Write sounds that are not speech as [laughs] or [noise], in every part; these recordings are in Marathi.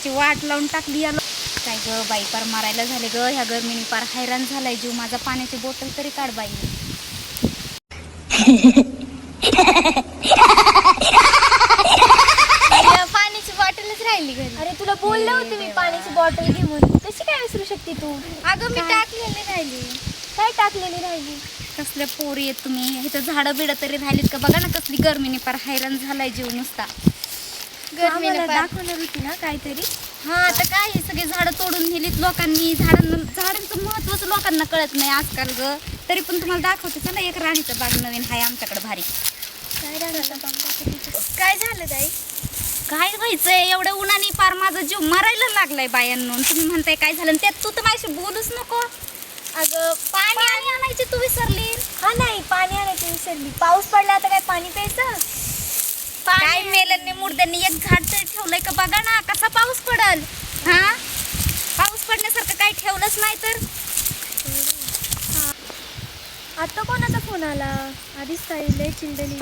पैशांची वाट लावून टाकली या लो- काय ग बाई पार मारायला झाले ग. ह्या गरमीने पार हैराण झालाय जीव. माझा पाण्याची बॉटल तरी काढ बाई. पाण्याची बॉटलच राहिली घरी. अरे तुला बोलले होते मी पाण्याची बॉटल घे म्हणून. कशी काय विसरू शकते तू? अगं मी टाकलेली राहिली. काय टाकलेली राहिली? कसल्या पोरी आहेत तुम्ही. इथं झाडं बिडं तरी राहिलीत का? बघा ना कसली गरमीने पार हैराण झालाय जीव नुसता. आम्हाला दाखवणार होती ना काहीतरी. हा आता काय हे सगळे झाडं तोडून नेलीत लोकांनी. झाडांना झाडांचं महत्वच लोकांना कळत नाही आजकाल ग. तरी पण तुम्हाला दाखवते चला एक राणीचं बाग नवीन आहे आमच्याकडे भारी. काय राहिलं काय झालं ताई काय व्हायचंय? एवढ्या उन्हाने पार माझा जीव मरायला लागलाय बायांनो. तुम्ही म्हणताय काय झालं? आणि त्यात तू तर माझ्याशी बोलूच नको. अगं पाणी आणायची तू विसरली. हा नाही पाणी आणायची विसरली. पाऊस पडला आता काय पाणी प्यायचं? काय मेल्यांनी मुर्द्यांनी एक झाड तरी ठेवलंय का बघा ना कसा पाऊस पडल हा पाऊस पडण्यासारखं काही ठेवलंच नाही तर आता कोणाचा फोन आला आधीच ताई लय चिंडली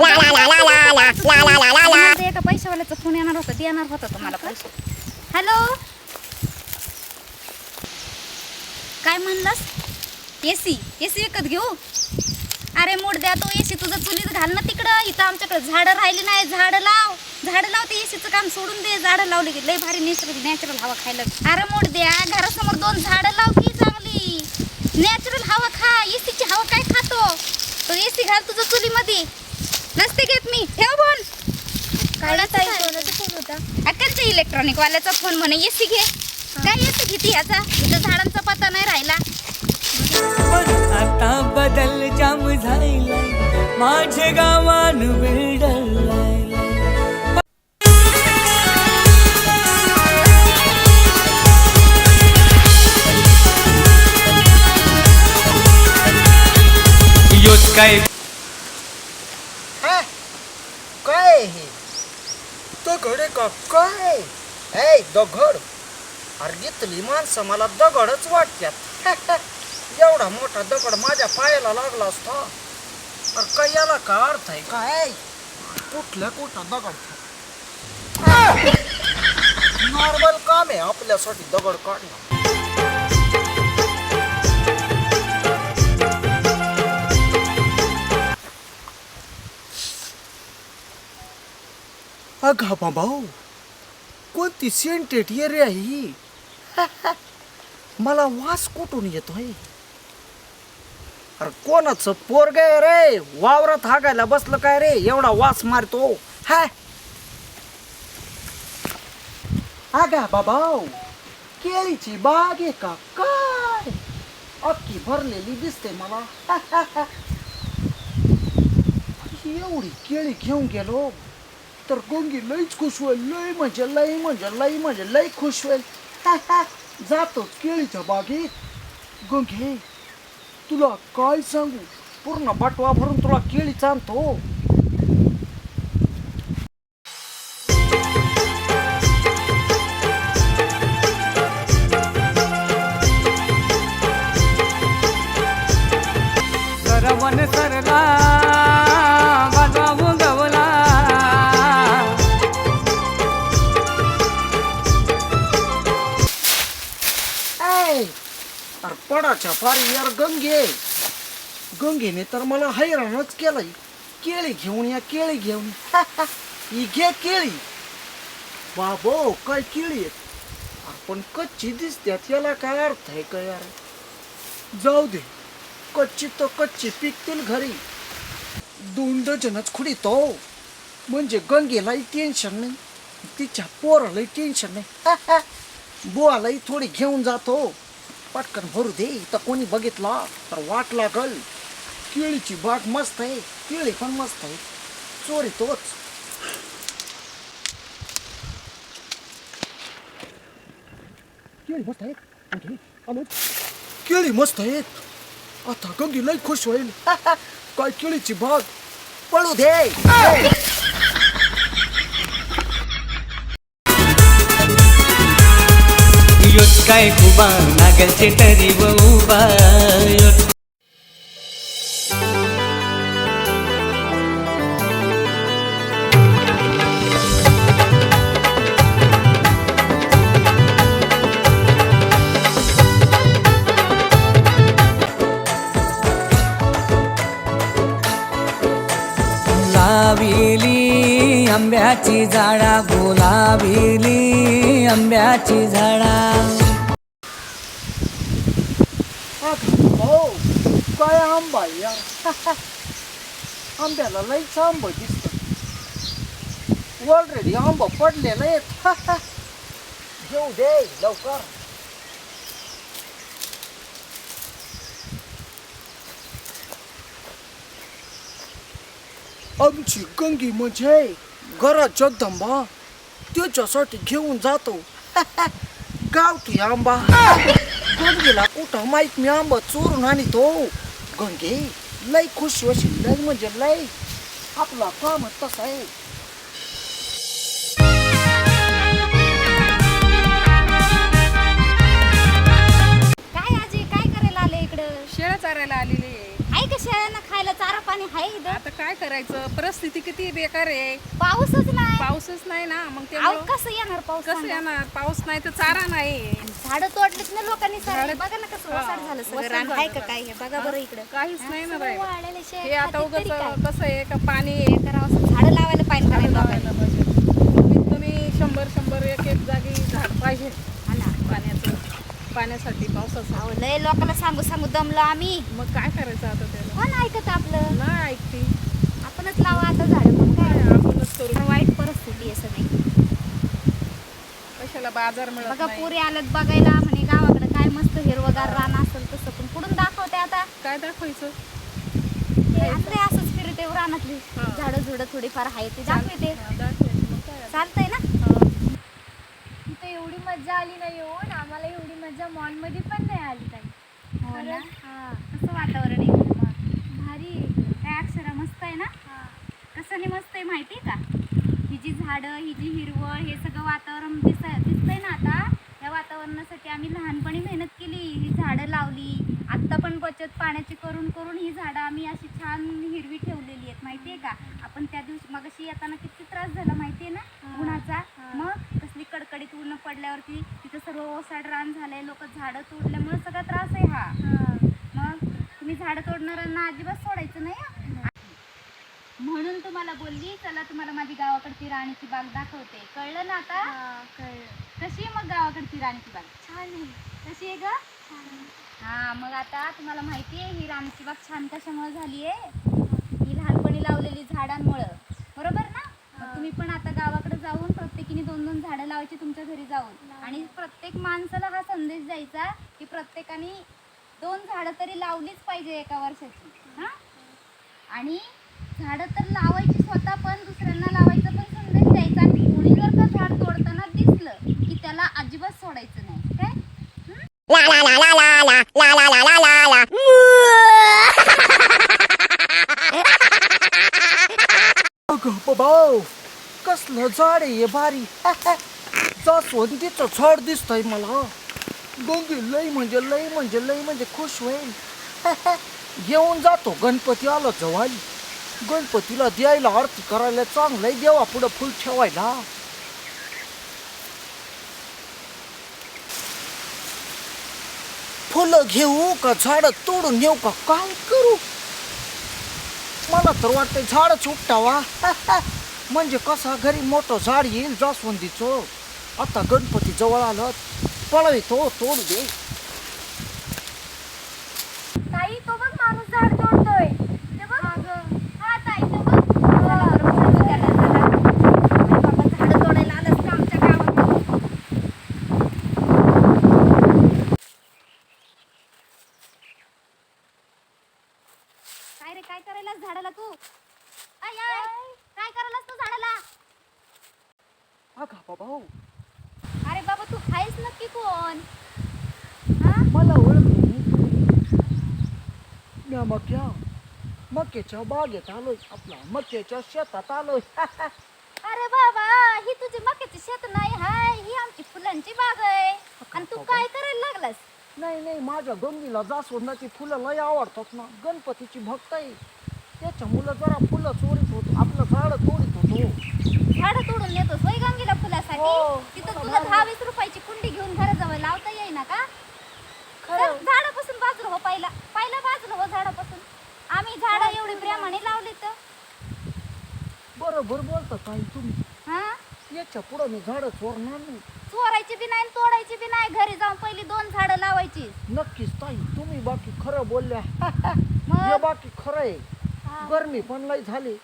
एका पैशावाल्याचा फोन येणार होता देणार होता तुम्हाला पैसे हॅलो काय म्हणलास एसी एसी विकत घेऊ अरे मूड द्या तो एसी तुझं चुलीत घाल ना तिकडं. इथं आमच्याकडे झाडं राहिली नाही. झाडं लाव. झाडं लाव ते एसीचं काम सोडून दे. झाडं लावली की लय भारी नॅचरल नॅचरल हवा खायला. अरे मूड द्या. घरासमोर दोन झाडं लाव की चांगली. नॅचरल हवा खा. एसीची हवा काय खातो? तो एसी घाल तुझं चुलीमध्ये. नसते घेत मी. ठेव फोन. कोणाचा होता? अक्कलच्या इलेक्ट्रॉनिक वाल्याचा फोन म्हणे एसी घे. काय एसी घेते याचा? इथं झाडांचा पत्ता नाही राहिला. पण आता बदल जाम झालाय. माझे गावान योच काय? हा? काय हे? दगड आहे का काय ऐ दगड. अरे माणसं मला दगडच वाटतात [laughs] एवढा मोठा दगड माझ्या पायाला लागला असता. तर काय याला का अर्थ आहे? काय? कुठल्या कुठं दगड? नॉर्मल काम आहे आपल्यासाठी दगड काढणं. अगा भाऊ हो, कोणती सेंटेड एरिया ही? [laughs] मला वास कुठून येतोय? अरे कोणाचं पोरग आहे रे? वावरात हागायला बसलं काय रे? एवढा वास मारतो. हा आगा बाबा केळीची बाग आहे का? काय? अख्खी भरलेली दिसते मला. एवढी केळी घेऊन गेलो तर गोंगी लईच खुश होईल. लई म्हणजे लई म्हणजे लई म्हणजे लई खुश होईल. [laughs] जातो केळीच्या बागेत. गोंगी तुला काय सांगू? पूर्ण बटवा भरून तुला केळी चालतो अरे पडाच्या फार यार गंगे. गंगेने तर मला हैराणच केलंय. केळी घेऊन या केळी घेऊन. ही घे केळी. बाबो काय केळी आहेत? पण कच्ची दिसत्यात याला काय अर्थ आहे का यार? जाऊ दे. कच्ची तर कच्ची पिकतील घरी. दोन डझनच खुडीतो हो. म्हणजे गंगेलाही टेन्शन नाही तिच्या पोरालाही टेन्शन नाही. बुवालाही थोडी घेऊन जातो. पटकन भरू दे तर कोणी बघितला तर वाट लागल. केळीची बाग मस्त आहे केळी पण मस्त आहे. चोरी तोच. केळी मस्त आहेत. आणखी. केळी मस्त आहेत. आता गंगी लई खुश होईल. [laughs] काय केळीची बाग? पळू दे. काय खुबा नागलचे तरी व आंब्याची झाडा गुलाबिली आंब्याची झाडा. हो काय आंबा यार आंब्याला लईच आंब दिसत. ऑलरेडी आंब पडलेलं आहेत घेऊ दे लवकर. आमची गंगी म्हणजे घरात जगदंबा त्याच्यासाठी घेऊन जातो. [laughs] गावठी आंबा. गंगेला कुठं माहीत मी आंबा चोरून आणतो. गंगे लय खुश होशील लय म्हणजे लय. आपला काम तसा आहे. शेळ्या चारायला आलेली आहे. आहे का शेळ्यांना खायला? चारा पाणी आहे इथं? आता काय करायचं? परिस्थिती किती बेकार आहे. पाऊसच नाही. पाऊसच नाही ना. मग अहो त्यामुळं कसं येणार पाऊस कसं सांगा? येणार? पाऊस नाही तर चारा नाही. झाडं तोडलीत ना लोकांनी सारे. झाडं- बघा ना कसं हा, वसाड झालं सगळं. वसाड रान झालं आहे का. काय हे? बघा. बरं इकडं. काहीच नाही ना बाई. वाळलेलं हे आता खाते उगाच तरी काय? कसं आहे का पाणी? हे करावं असं झाडं लावायला पाहिजे झाडं लावायला पाहिजे. कमीत कमी शंभर शंभर एक एक जागी झाड पाहिजे. पाण्याचं. पाण्यासाठी. अहो लय लोकांना सांगू सांगू दमलो आम्ही. मग काय करायचं आता त्याला? कोण ऐकत आपलं? नाही ऐकते. आपणच लावा आता झाडं मग काय? काय आपणच करू. वाईट परिस्थिती आहे सगळी. कशाला बाजार मिळत बघा नाही? पुरे आल्यात बघायला म्हणे गावाकडे काय मस्त हिरवगार रान असेल तसं पण कुठून दाखवते आता? काय दाखवायचं? हे आपले असंच फिरते रानातली. हा. झाडं झुडं थोडीफार आहे ते दाखवते. हा, दाखवायचं मग काय आता. चालतंय ना? एवढी मजा आली नाही येऊन आम्हाला एवढी मजा मॉलमध्ये पण नाही आली काही हो ना? हा. कसं वातावरण आहे इकडं मग भारी. आहे. काय अक्षरा मस्त आहे ना? हा. कसं नाही मस्त आहे माहिती आहे का? ही जी झाडं ही जी हिरवळ हे सगळं वातावरण दिस दिसतंय ना आता. या वातावरणासाठी आम्ही लहानपणी मेहनत केली ही झाडं लावली. आत्ता पण बचत पाण्याची करून करून ही झाडं आम्ही अशी छान हिरवी ठेवलेली आहेत माहिती आहे का? आपण त्या दिवशी मगाशी येताना किती त्रास झाला माहिती आहे ना हा. उन्हाचा हा. मग कसली कडकडीत पडल्यावरती तिथं सर्व ओसाड रान झालंय लोक झाडं तोडल्यामुळे सगळा त्रास आहे हा. मग तुम्ही झाडं तोडणाऱ्यांना अजिबात सोडायचं नाही. म्हणून तुम्हाला बोलली चला तुम्हाला माझी गावाकडची राणीची बाग दाखवते. कळलं ना आता? कळलं. कशी आहे मग गावाकडची राणीची बाग? छान आहे. कशी आहे ग? हा मग आता तुम्हाला माहिती आहे ही राणीची बाग छान कशामुळे झाली आहे? ही लहानपणी लावलेली झाडांमुळं. बरोबर ना? तुम्ही पण आता गावाकडे जाऊन प्रत्येकीने दोन दोन झाडं लावायची तुमच्या घरी जाऊन आणि प्रत्येक माणसाला हा संदेश द्यायचा की प्रत्येकाने दोन झाडं तरी लावलीच पाहिजे एका वर्षाची हा आणि झाडं तर लावायची स्वतः पण दुसऱ्यांना लावायचा पण संदेश द्यायचा आणि कोणी जर का झाड तोडताना दिसलं की त्याला अजिबात सोडायचं नाही काय हं? अगं भाऊ कसलं झाड आहे हे भारी. [laughs] जास्वंदीचं झाड दिसतंय मला. डोंगी लई म्हणजे लई म्हणजे लई म्हणजे खुश होईल. [laughs] घेऊन जातो गणपती आलो जवळ. गणपतीला द्यायला आरती करायला चांगलंय देवा पुढं फुल ठेवायला. फुलं घेऊ का झाड तोडून घेऊ का? काय मला तर वाटतंय झाडच उपटावा [laughs] म्हणजे कसा घरी मोठं झाड येईल जास्वंदीचं? आता गणपती जवळ आलं पळवितो तोड दे ताई तो बघ माणूस झाड तोडतोय ते बघ हा ताई तर बघ. चला बरं, बोलू त्याला, चला. अरे बाबा, झाडं तोडायला आलंस का आमच्या गावात? काय रे काय करायला झाडाला तू आय आय काय करायलास तू झाडाला अगा भाऊ अरे बाबा तू आहेस नक्की कोण मला ओळख म्या मक्या मक्याच्या बागेत आलोय आपला मक्याच्या शेतात आलोय अरे बाबा ही तुझी मक्याची शेत नाही हाय ही आमची फुलांची बाग आहे आणि तू काय करायला लागलास नाही नाही माझ्या गंगीला जास्वंदाची फुलं लय आवडतात ना गणपतीची भक्त आहे त्याच्या मुलं जरा फुलं चोरीत होतो आपलं झाड तोडीत होतो झाडं तोडून नेतोस वय गंगेला फुलासाठी हो. तिथं तुला दहा वीस रुपयाची कुंडी घेऊन घराजवळ लावता येईना का खरं. तर झाडापासून बाजूला हो पहिला पहिला बाजूला हो झाडापासून आम्ही झाडं एवढी प्रेमाने लावली तर बरोबर बोलता ताई तुम्ही हा याच्या पुढं मी झाडं चोरणार नाही. चोरायची बी नाही आणि तोडायची बी नाही. घरी जाऊन पहिली दोन झाडं लावायची. नक्कीच ताई तुम्ही बाकी खरं बोलल्या. [laughs] मग? बाकी खरं आहे. गरमी पण लई झाली.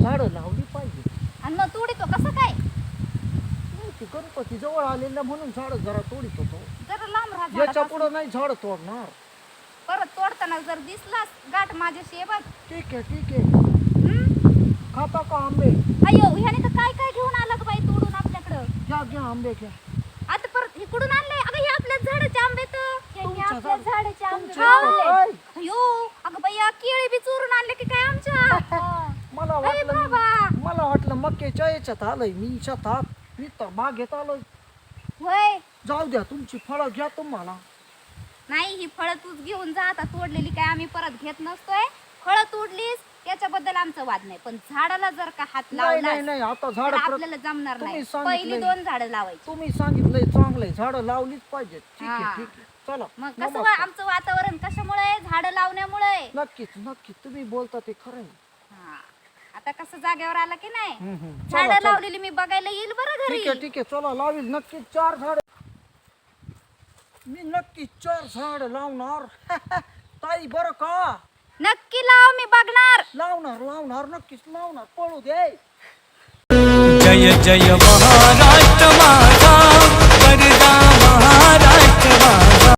झाडं लावली पाहिजे. आणि मग तोडीतो कसं काय? नाही, ते गणपती जवळ आलेल्या म्हणून झाडं जरा तोडीत होतो. जरा लांब राहा याच्या झाडापासून. पुढं नाही झाड तोडणार. परत तोडताना जर दिसलास गाठ माझ्याशी ये बघ. ठीक आहे ठीक आहे? खाता का आंबे? अयो ह्याने तर काय काय घेऊन आला ग बाई तोडून आपल्याकडं घ्या आंबे घ्या आता परत इकडून आणले. अगं हे आपल्या झाडाचे आंबे तर. यांनी तुमच्या आपल्या झाड- झाडाचे आंबे तुमच्या खाल्ले. झाड- अयो अगं बाई या केळी बी चोरून आणले की काय आमच्या? [laughs] मला अरे वाटलं बाबा. मला वाटलं मक्याच्या याच्यात आलंय मी शेतात मी तर बागेत आलोय. होय. जाऊ द्या तुमची फळं घ्या तुम्हाला. नाही ही फळं तूच घेऊन जा. आता तोडलेली काय आम्ही परत घेत नसतोय. फळं तोडलीस त्याच्याबद्दल आमचा वाद नाही. पण झाडाला जर का हात नाही नाही लावला नाही आता तर झाड आपल्याला जमणार तुम्ही नाही. सांगितलंय. पहिली दोन झाडं लावायची. तुम्ही सांगितलंय चांगलंय. झाडं लावलीच पाहिजेत. ठीक आहे. ठीक आहे. चला मग कसं वा- नमस्कार. आमचं वातावरण कशामुळे? झाडं लावण्यामुळे. नक्कीच नक्कीच. तुम्ही बोलता ते खरं आहे. हा. आता कसं जागेवर आला की नाही? हम्म, हम्म. चला, झाडं चला. लावलेली मी बघायला येईल बरं ठीक आहे घरी ठीक आहे. चला लावील. नक्कीच चार झाड. मी नक्कीच चार झाड लावणार. [laughs] ताई बरं का? नक्की लाव मी बघणार. लावणार लावणार नक्कीच लावणार. पळू दे. जय जय महाराष्ट्र माझा